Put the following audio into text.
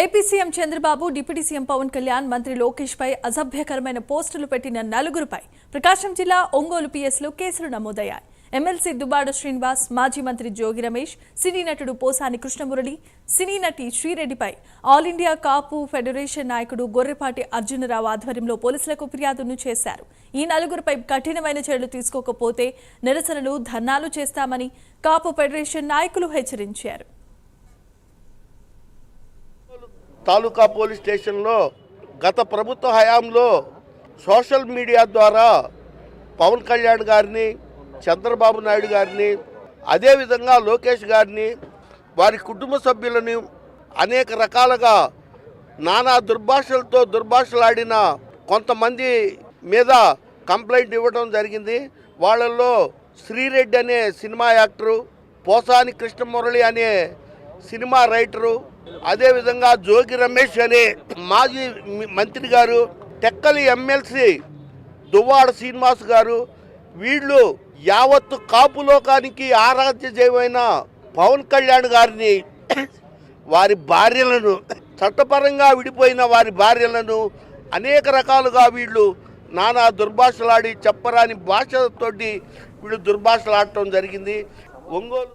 AP CM Chandrababu deputy CM Pawan Kalyan మంత్రి లోకేష్ పై అసభ్యకరమైన పోస్టులు పెట్టిన నలుగురుపై ప్రకాశం జిల్లా ఒంగోలు పిఎస్లో కేసులు నమోదయ్యాయి. ఎమ్మెల్సీ దుబాడ శ్రీనివాస్ మాజీ మంత్రి జోగి రమేష్ సినీ నటుడు పోసాని కృష్ణమురళి సినీ నటి శ్రీరెడ్డిపై ఆల్ ఇండియా కాపు ఫెడరేషన్ నాయకుడు గొర్రెపాటి అర్జునరావు ఆధ్వర్యంలో పోలీసులకు ఫిర్యాదును చేశారు. ఈ నలుగురిపై కఠినమైన చర్యలు తీసుకోకపోతే నిరసనలు ధర్నాలు చేస్తామని కాపు ఫెడరేషన్ నాయకులు హెచ్చరించారు. తాలూకా పోలీస్ స్టేషన్లో గత ప్రభుత్వ హయాంలో సోషల్ మీడియా ద్వారా పవన్ కళ్యాణ్ గారిని చంద్రబాబు నాయుడు గారిని అదేవిధంగా లోకేష్ గారిని వారి కుటుంబ సభ్యులను అనేక రకాలుగా నానా దుర్భాషలతో దుర్భాషలాడిన కొంతమంది మీద కంప్లైంట్ ఇవ్వడం జరిగింది. వాళ్ళల్లో శ్రీరెడ్డి అనే సినిమా యాక్టరు పోసాని కృష్ణమురళి అనే సినిమా రైటరు అదేవిధంగా జోగి రమేష్ అనే మాజీ మంత్రి గారు టెక్కలి ఎమ్మెల్సీ దువ్వాడ శ్రీనివాస్ గారు వీళ్ళు యావత్తు కాపు లోకానికి ఆరాధ్య జయమైన పవన్ కళ్యాణ్ గారిని వారి భార్యలను చట్టపరంగా విడిపోయిన వారి భార్యలను అనేక రకాలుగా వీళ్ళు నానా దుర్భాషలాడి చెప్పరాని భాషతోటి వీళ్ళు దుర్భాషలాడటం జరిగింది. ఒంగోలు